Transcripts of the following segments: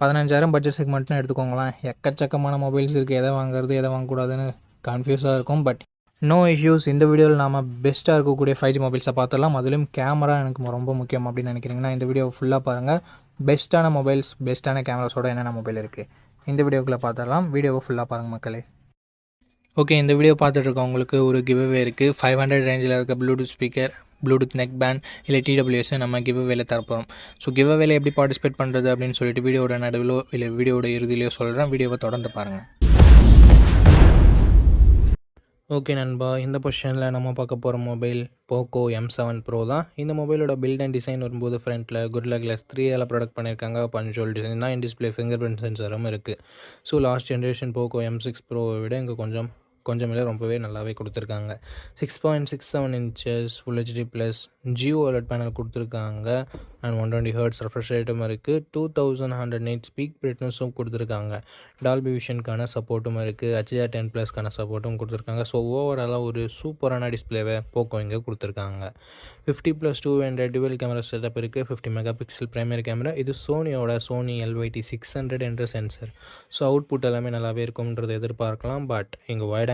பதினஞ்சாயிரம் பட்ஜெட் செக்மெண்ட்னு எடுத்துக்கோங்களேன். எக்கச்சக்கமான மொபைல்ஸ் இருக்குது எதை வாங்குறது எதை வாங்கக்கூடாதுன்னு கன்ஃபியூஸாக இருக்கும். பட் நோ இஷ்யூஸ் இந்த வீடியோவில் நாம் பெஸ்ட்டாக இருக்கக்கூடிய ஃபைவ் ஜி மொபைல்ஸை பார்த்துடலாம். அதுலேயும் கேமரா எனக்கு ரொம்ப முக்கியம் அப்படின்னு நினைக்கிறீங்கன்னா இந்த வீடியோ ஃபுல்லாக பாருங்கள் பெஸ்ட்டான மொபைல்ஸ் பெஸ்ட்டான கேமராஸோட என்னென்ன மொபைல் இருக்குது இந்த வீடியோக்குள்ளே பார்த்துடலாம். வீடியோவை ஃபுல்லாக பாருங்கள் மக்களே. ஓகே இந்த வீடியோ பார்த்துட்டு இருக்கவங்களுக்கு ஒரு கிவ்அவே இருக்குது ஃபைவ் ஹண்ட்ரட் ரேஞ்சில் இருக்க Bluetooth speaker Bluetooth neck band இல்லை டிடபிள்யூஎஸ் நம்ம கிவ் கிவ்அவேல தரப்போகிறோம் ஸோ கிவ் கிவ்அவேல எப்படி பார்ட்டிசிபேட் பண்ணுறது அப்படின்னு சொல்லிட்டு வீடியோட நடுவிலோ இல்லை வீடியோட இறுதியிலையோ சொல்கிறேன் வீடியோவை தொடர்ந்து பாருங்கள் ஓகே நண்பா. இந்த பொசிஷனில் நம்ம பார்க்க போகிற mobile Poco M seven pro தான். இந்த மொபைலோட பில்ட் அண்ட் டிசைன் வரும்போது ஃப்ரண்ட்டில் குட்ல கிளாஸ் த்ரீ எல்லாம் ப்ரொடக்ட் பண்ணியிருக்காங்க பஞ்சோல் டிசைன் தான். இன் டிஸ்பிளே ஃபிங்கர் பிரிண்ட் சென்சரும் இருக்குது so last generation Poco M six ப்ரோவை விட இங்கே கொஞ்சம் கொஞ்சம் இல்லை ரொம்பவே நல்லாவே கொடுத்துருக்காங்க. Six point six seven inches full HD plus Jio alert panel கொடுத்துருக்காங்க. And one twenty hertz refresh ரேட்டும் இருக்குது two thousand hundred nits peak பிரிட்னஸும் கொடுத்துருக்காங்க. டால்பி விஷனுக்கான சப்போர்ட்டும் இருக்குது ஹெச்டிஆர் டென் ப்ளஸ்க்கான சப்போர்ட்டும் கொடுத்துருக்காங்க. ஸோ ஓவராலாக ஒரு சூப்பரான டிஸ்பிளேவை போக்கோ இங்கே கொடுத்துருக்காங்க. Fifty plus two hundred dual camera setup இருக்குது fifty mega pixel primary camera இது சோனியோட சோனி எல்ஒய்டி சிக்ஸ் ஹண்ட்ரட் என்ற சென்சர் ஸோ அவுட்புட் எல்லாமே நல்லாவே இருக்கும்ன்றது எதிர்பார்க்கலாம். பட் இங்கே வைட்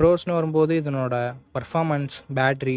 ப்ரோஸ்னு வரும்போது இதனோட பர்ஃபாமன்ஸ் பேட்ரி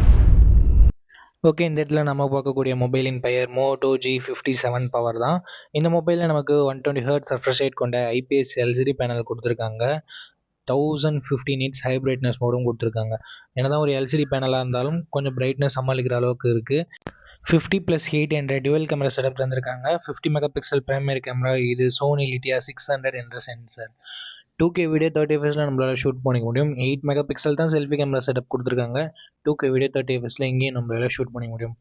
ஓகே இந்த இடத்துல நம்ம பார்க்கக்கூடிய மொபைலின் பெயர் Moto G fifty seven power தான். இந்த மொபைலில் நமக்கு one twenty hertz refresh rate கொண்ட ஐபிஎஸ் எல்சிடி பேனல் கொடுத்துருக்காங்க. Thousand fifty nits high brightness மோடும் கொடுத்துருக்காங்க. என்னதான் ஒரு எல்சிடி பேனலாக இருந்தாலும் கொஞ்சம் பிரைட்னஸ் சமாளிக்கிற அளவுக்கு இருக்குது fifty plus eight hundred dual camera setup தந்திருக்காங்க. Fifty mega pixel primary camera இது சோனி லிட்டியா சிக்ஸ் ஹண்ட்ரட் என்ற sensor two K video thirty எஃப்எஸில் நம்மளால் ஷூட் பண்ணிக்க முடியும். எயிட் மெகா பிக்சல் தான் செல்ஃபி கேமரா செட்டப் கொடுத்துருக்காங்க. டூ கே வீடியோ தேர்ட்டி எஃப்எஸில் இங்கேயும் நம்மளால் ஷூட் பண்ணிக்க முடியும்.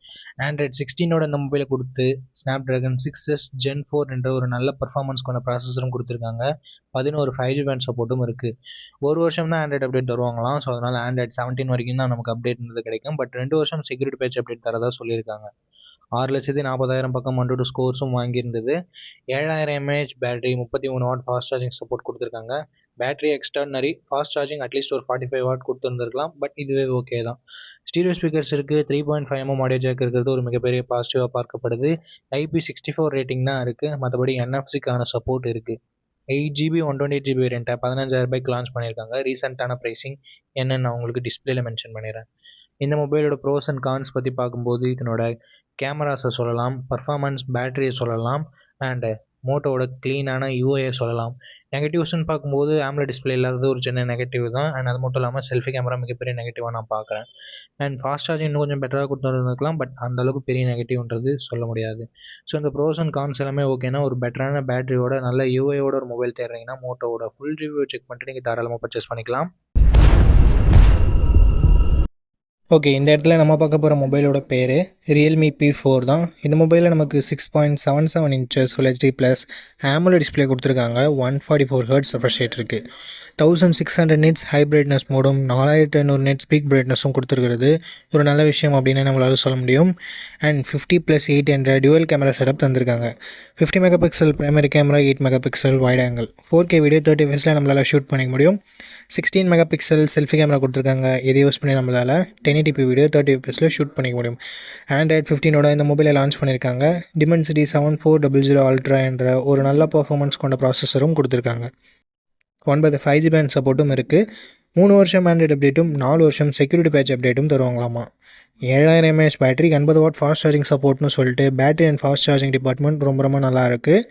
ஆண்ட்ராய்ட் சிக்ஸ்டீனோட இந்த மொபைலை கொடுத்து Snapdragon six S gen four என்ற ஒரு நல்ல பர்ஃபார்மன்ஸ் கொண்ட ப்ராசஸரும் கொடுத்துருக்காங்க. பதினோரு ஃபைவ் ஜி பேண்ட் சப்போர்ட்டும் இருக்குது ஒரு வருஷம் தான் ஆண்ட்ராய்ட் அப்டேட் தருவாங்களாம். ஸோ அதனால் ஆண்ட்ராய்ட் செவன்டீன் வரைக்கும் தான் நமக்கு அப்டேட் இருந்தது கிடைக்கும். பட் ரெண்டு வருஷம் செக்யூரிட்டி பேட்ச் அப்டேட் தரதாக சொல்லியிருக்காங்க. ஆறு லட்சத்தி நாற்பதாயிரம் பக்கம் ஒன் டூ ஸ்கோர்ஸும் வாங்கியிருந்தது. ஏழாயிரம் எம்ஏஹெச் பேட்டரி முப்பத்தி மூணு வாட் ஃபாஸ்ட் சார்ஜிங் சப்போர்ட் கொடுத்துருக்காங்க. பேட்டரி எக்ஸ்டர்னரி ஃபாஸ்ட் சார்ஜிங் அட்லீஸ்ட் ஒரு ஃபார்ட்டி ஃபைவ் வாட் கொடுத்துருந்துருக்கலாம். பட் இதுவே ஓகே தான். ஸ்டீரியோ ஸ்பீக்கர்ஸ் இருக்குது three point five mm audio jack இருக்கிறது ஒரு மிகப்பெரிய பாசிட்டிவாக பார்க்கப்படுது. ஐபி சிக்ஸ்டி ஃபோர் ரேட்டிங் தான் இருக்குது மற்றபடி என்எஃப்சிக்கான சப்போர்ட் இருக்குது eight GB one twenty eight GB வேரியண்ட்டை பதினஞ்சாயிரம் ரூபாய்க்கு லான்ச் பண்ணியிருக்காங்க. ரீசெண்டான ப்ரைஸிங் என்னென்னு நான் உங்களுக்கு டிஸ்பிளேல மென்ஷன் பண்ணிடுறேன். இந்த மொபைலோட ப்ரோஸ் அண்ட் கான்ஸ் பற்றி பார்க்கும்போது இதனோட கேமராஸை சொல்லலாம் பர்ஃபார்மன்ஸ் பேட்டரியை சொல்லலாம் அண்டு மோட்டோவோட க்ளீனான யூஐயை சொல்லலாம். நெகட்டிவ்ஸுன்னு பார்க்கும்போது ஆம்லெட் டிஸ்பிளே இல்லாதது ஒரு சின்ன நெகட்டிவ் தான். அண்ட் அது மட்டும் இல்லாமல் செல்ஃபி கேமரா மிகப்பெரிய நெகட்டிவாக நான் பார்க்குறேன். அண்ட் ஃபாஸ்ட் சார்ஜிங் இன்னும் கொஞ்சம் பெட்டராக கொடுத்துருந்துருக்கலாம் பட் அந்தளவுக்கு பெரிய நெகட்டிவ்ன்றது சொல்ல முடியாது. ஸோ இந்த ப்ரோஸ் அண்ட் கான்ஸ் எல்லாமே ஓகேனா ஒரு பெட்டரான பேட்டரியோட நல்ல யூஐயோட ஒரு மொபைல் தேடுறீங்கன்னா மோட்டோவோட ஃபுல் ரிவ்யூ செக் பண்ணிட்டு நீங்கள் தாராளமாக பர்ச்சேஸ் பண்ணிக்கலாம். ஓகே இந்த இடத்துல நம்ம பார்க்க போகிற மொபைலோட பேர் ரியல்மி பி ஃபோர் தான். இந்த மொபைலில் நமக்கு six point seven seven inches full HD plus AMOLED display கொடுத்துருக்காங்க. One forty four hertz refresh rate இருக்குது thousand six hundred nits high brightness மோடும் நாலாயிரத்தி ஐநூறு நெட்ஸ் பீக் பிரைட்னஸும் கொடுத்துருக்கிறது. ஒரு நல்ல விஷயம் அப்படின்னு நம்மளால் சொல்ல முடியும். அண்ட் ஃபிஃப்டி ப்ளஸ் எயிட் என்ற டுவல் கேமரா செட்டப் தந்திருக்காங்க. Fifty megapixel primary camera eight megapixel wide angle four K video thirty ஃபேஸில் நம்மளால் ஷூட் பண்ணிக்க முடியும். Sixteen mega pixel selfie camera கொடுத்துருக்காங்க. இதை யூஸ் பண்ணி நம்மளால். டென் டிபி வீடியோ தேர்ட்டி எஃபிஎஸில் ஷூட் பண்ணிக்க முடியும். ஆண்ட்ராய்ட் ஃபிஃப்டினோட இந்த மொபைலை லான்ச் பண்ணியிருக்காங்க Dimensity seven four double zero ultra என்ற ஒரு நல்ல பர்ஃபார்மன்ஸ் கொண்ட ப்ராசஸரும் கொடுத்துருக்காங்க. ஒன்பது ஃபைவ் ஜி பேண்ட் சப்போர்ட்டும் இருக்குது மூணு வருஷம் ஆண்ட்ராய்ட் அப்டேட்டும் நாலு வருஷம் செக்யூரிட்டி பேட்ச் அப்டேட்டும் தருவாங்களாமா? ஏழாயிரம் எம்ஏஹெச் பேட்டரி எண்பது வாட் ஃபாஸ்ட் சார்ஜிங் சப்போர்ட்னு சொல்லிட்டு battery and fast charging department ரொம்ப ரொம்ப நல்லா இருக்குது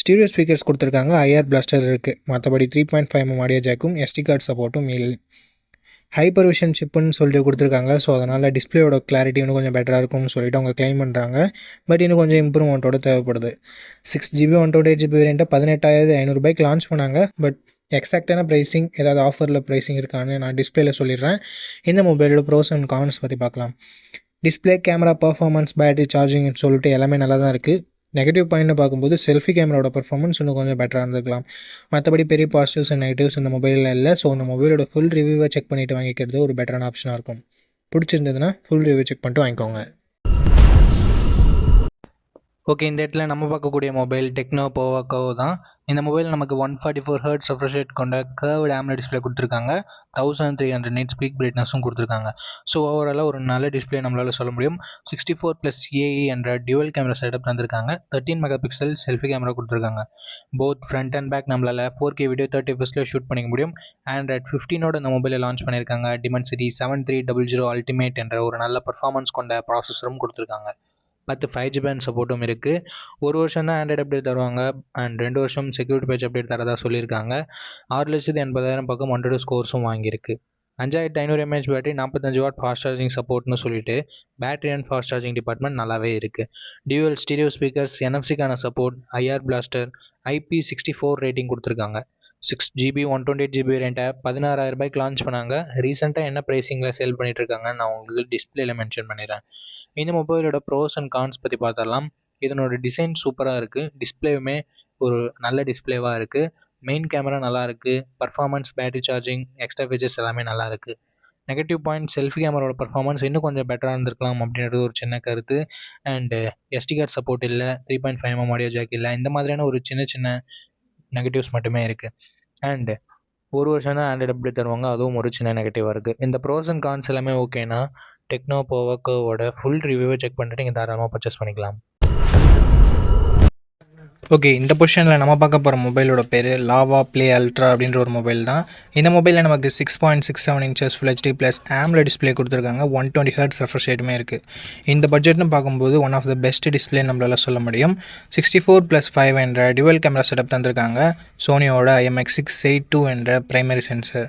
ஸ்டீரியோ ஸ்பீக்கர்ஸ் கொடுத்துருக்காங்க. ஐஆர் பிளாஸ்டர் இருக்குது மற்றபடி three point five M audio ஜாக்கும் SD card சப்போர்ட்டும் இல்லை ஹைப்பர் விஷன் சிப்புன்னு சொல்லிட்டு கொடுத்துருக்காங்க. ஸோ அதனால் டிஸ்பிளேயோட கிளாரிட்டி இன்னும் கொஞ்சம் பெட்டராக இருக்கும்னு சொல்லிட்டு அவங்க க்ளைம் பண்ணுறாங்க பட் இன்னும் கொஞ்சம் இம்ப்ரூவ்மெண்ட்டோட தேவைப்படுது. Six GB one twenty eight GB வேரியண்ட்டை பதினெட்டாயிரத்து ஐநூறுபாய்க்கு லான்ச் பண்ணாங்க. பட் எக்ஸாக்டான ப்ரைஸிங் ஏதாவது ஆஃபரில் ப்ரைஸிங் இருக்கான்னு நான் டிஸ்பிளேல சொல்லிடுறேன். இந்த மொபைலோட ப்ரோஸ் அண்ட் கான்ஸ் பற்றி பார்க்கலாம். டிஸ்பிளே கேமரா பர்ஃபார்மன்ஸ் பேட்டரி சார்ஜிங்னு சொல்லிட்டு எல்லாமே நல்லா தான் இருக்குது நெகட்டிவ் பாயிண்ட்னு பார்க்கும்போது செல்ஃபி கேமராவோட பர்ஃபார்மன்ஸ் இன்னும் கொஞ்சம் பெட்டராக இருந்துக்கலாம் மற்றபடி பெரிய பாசிட்டிவ்ஸ் அண்ட் நெகட்டிவ்ஸ் இந்த மொபைலில் இல்லை. ஸோ இந்த மொபைலோட ஃபுல் ரிவ்யூவை செக் பண்ணிவிட்டு வாங்கிக்கிறது ஒரு பெட்டரான ஆப்ஷனாக இருக்கும். பிடிச்சிருந்ததுன்னா ஃபுல் ரிவ்யூ செக் பண்ணிட்டு வாங்கிக்கோங்க. ஓகே இந்த இடத்துல நம்ம பார்க்கக்கூடிய மொபைல் டெக்னோ போவாக்கோ தான். இந்த மொபைல் நமக்கு one forty four hertz refresh rate கொண்ட கர்வ்டு ஆம்ல டிஸ்பிளே கொடுத்துருக்காங்க. Thousand three hundred nits peak பிரைட்னஸும் கொடுத்துருக்காங்க. ஸோ ஓவராலாக ஒரு நல்ல டிஸ்பிளே நம்மளால் சொல்ல முடியும். சிக்ஸ்டி ஃபோர் ப்ளஸ் ஏஇ என்ற டியூவல் கேமரா செட்டப் தந்திருக்காங்க. Thirteen mega pixel selfie camera கொடுத்துருக்காங்க. போத் ஃப்ரண்ட் அண்ட் பேக் நம்மளால் ஃபோர் கே வீடியோ தேர்ட்டி எஃப்எஸில் ஷூட் பண்ணிக்க முடியும். ஆண்ட்ராய்ட் ஃபிஃப்டினோட இந்த மொபைலை லான்ச் பண்ணியிருக்காங்க Dimensity seven three double zero ultimate என்ற ஒரு நல்ல பர்ஃபார்மன்ஸ் கொண்ட ப்ராசஸரும் கொடுத்துருக்காங்க. பத்து ஃபைவ் ஜி பேண்ட் சப்போர்ட்டும் இருக்குது ஒரு வருஷம் தான் ஆண்ட்ராய்ட் அப்டேட் தருவாங்க. அண்ட் ரெண்டு வருஷம் செக்யூரிட்டி பேட்ச் அப்டேட் தரதா சொல்லியிருக்காங்க. ஆறு லட்சத்து எண்பதாயிரம் பக்கம் ஒன் டூ ஸ்கோர்ஸும் வாங்கியிருக்கு. அஞ்சாயிரத்து ஐநூறு எம்ஏஹெச் பேட்டரி நாற்பத்தஞ்சு வாட் ஃபாஸ்ட் சார்ஜிங் சப்போர்ட்னு சொல்லிட்டு battery and fast charging department நல்லாவே இருக்குது dual stereo speakers என்எஃப்சிக்கான support IR blaster IP sixty four rating கொடுத்துருக்காங்க. Six GB one twenty eight GB ரேண்டை பதினாறாயிரம் ரூபாய்க்கு லான்ச் பண்ணாங்க. ரீசெண்டாக என்ன ப்ரைஸிங்கில் சேல் பண்ணிட்டு இருக்காங்கன்னு நான் உங்களுக்கு டிஸ்பிளேல மென்ஷன் பண்ணிடுறேன். இந்த மொபைலோட ப்ரோஸ் அண்ட் கான்ஸ் பற்றி பார்த்துடலாம். இதனோட டிசைன் சூப்பராக இருக்குது டிஸ்பிளேவுமே ஒரு நல்ல டிஸ்பிளேவாக இருக்குது மெயின் கேமரா நல்லா இருக்குது performance battery charging extra features எல்லாமே நல்லா இருக்குது நெகட்டிவ் பாயிண்ட் செல்ஃபி கேமராவோட பர்ஃபார்மன்ஸ் இன்னும் கொஞ்சம் பெட்டராக இருந்திருக்கலாம் அப்படின்றது ஒரு சின்ன கருத்து. அண்டு எஸ்டி கார்டு சப்போர்ட் இல்லை three point five M audio jack இல்லை இந்த மாதிரியான ஒரு சின்ன சின்ன நெகட்டிவ்ஸ் மட்டுமே இருக்குது அண்டு ஒரு வருஷம் தான் ஆண்ட்ராய்டு அப்டேட் தருவாங்க அதுவும் ஒரு சின்ன நெகட்டிவாக இருக்குது இந்த ப்ரோஸ் அண்ட் கான்ஸ் எல்லாமே ஓகேனா டெக்னோ போவோக்கோவோட ஃபுல் ரிவ்யூவை செக் பண்ணிட்டு நீங்கள் தாராளமாக பர்ச்சேஸ் பண்ணிக்கலாம். ஓகே இந்த பொசிஷனில் நம்ம பார்க்க போகிற மொபைலோட பேர் லாவா ப்ளே அல்ட்ரா அப்படின்ற ஒரு மொபைல் தான். இந்த மொபைலில் நமக்கு six point six seven inches full HD plus AMOLED display கொடுத்துருக்காங்க. ஒன் டுவெண்ட்டி ஹர்ட்ஸ் ரெஃப்ரெஷ் ரேட்டுமே இருக்குது இந்த பட்ஜெட்னு பார்க்கும்போது one of the best display நம்மளால் சொல்ல முடியும். சிக்ஸ்டி ஃபோர் ப்ளஸ் ஃபைவ் என்ற டுவல் கேமரா செட்டப் தந்திருக்காங்க. சோனியோட ஐஎம்எக்ஸ் சிக்ஸ் எயிட் டூ என்ற பிரைமரி சென்சர்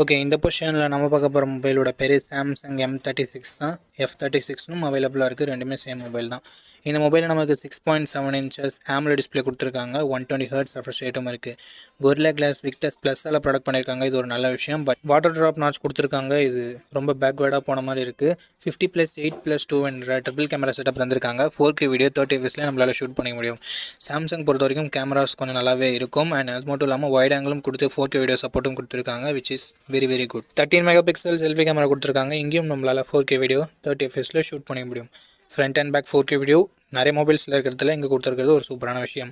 ஓகே இந்த பொசிஷனில் நம்ம பார்க்க போகிற மொபைலோட பெரிய சாம்சங் எம் தேர்ட்டி சிக்ஸ் தான். எஃப் தேர்ட்டி சிக்ஸ்னும் அவைலபிளாக இருக்குது ரெண்டுமே சேம் மொபைல் தான். இந்த மொபைலில் நமக்கு சிக்ஸ் பாயிண்ட் செவன் இன்ச்சஸ் ஆம்ல டிஸ்பிளே கொடுத்துருக்காங்க. ஒன் டுவெண்ட்டி ஹர்ட்ஸ் ரெஃப்ரெஷ் ரேட்டும் இருக்குது கொர்லா கிளாஸ் விக்டஸ் ப்ளஸ்ஸால் ப்ராடக்ட் பண்ணியிருக்காங்க இது ஒரு நல்ல விஷயம். பட் வாட்டர் ட்ராப் நாட்ச் கொடுத்துருக்காங்க. இது ரொம்ப பேக்வேர்டாக போன மாதிரி இருக்குது fifty plus eight plus two என்ற ட்ரிபிள் கேமரா செட்டப் தந்திருக்காங்க. ஃபோர் கே வீடியோ தேர்ட்டி எஃப்எஸ்லேயே நம்மளால் ஷூட் பண்ண முடியும். சாம்சங் பொறுத்த வரைக்கும் கேமராஸ் கொஞ்சம் நல்லாவே இருக்கும். அண்ட் அது மட்டும் இல்லாமல் ஒயிட் ஆங்கிளும் கொடுத்து ஃபோர் கே வீடியோ சப்போர்ட்டும் கொடுத்துருக்காங்க which is very very good thirteen mega pixel selfie camera கொடுத்துருக்காங்க. இங்கேயும் நம்மளால் ஃபோர் கே வீடியோ தேர்ட்டி எஃப்எஸில் ஷூட் பண்ண முடியும். Front and back four K video நிறைய மொபைல்ஸில் இருக்கிறதுல இங்கே கொடுத்துருக்கிறது ஒரு சூப்பரான விஷயம்.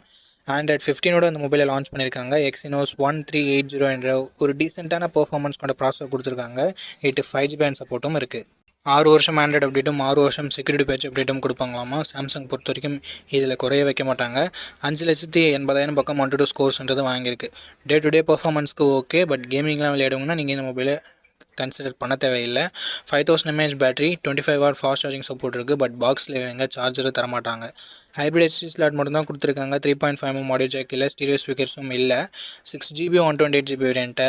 ஆண்ட்ராய்ட் ஃபிஃப்டீனோட அந்த மொபைலை லான்ச் பண்ணியிருக்காங்க. Exynos one three eight zero என்ற ஒரு டீசெண்டான பர்ஃபார்மன்ஸ் கொண்ட ப்ராசஸர் கொடுத்துருக்காங்க. எயிட்டு ஃபைவ் ஜிபி அண்ட் சப்போர்ட்டும் இருக்குது ஆறு வருஷம் ஆண்ட்ராய்டு அப்டேட்டும் ஆறு வருஷம் செக்யூரிட்டி பேட்ச் அப்டேட்டும் கொடுப்பாங்களாமா? சாம்சங் பொறுத்த வரைக்கும் இதில் குறைய வைக்க மாட்டாங்க. அஞ்சு லட்சத்தி எண்பதாயிரம் பக்கம் ஒன் டூ ஸ்கோர்ஸ்ன்றது வாங்கியிருக்கு. டே டு டே பர்ஃபார்மன்ஸ்க்கு ஓகே பட் கேமிங்லாம் விளையாடுங்கன்னா நீங்கள் இந்த மொபைலை கன்சிடர் பண்ண தேவையில்லை. Five thousand mAh battery twenty five watt fast charging support இருக்குது பட் பாக்ஸில் எங்கே சார்ஜர் தரமாட்டாங்க. ஹைப்ரிட் எஸ்டி ஸ்லாட் மட்டும் தான் கொடுத்துருக்காங்க. Three point five M audio jack இல்லை ஸ்டீரியோ ஸ்பீக்கர்ஸும் இல்லை. Six GB one twenty eight GB variant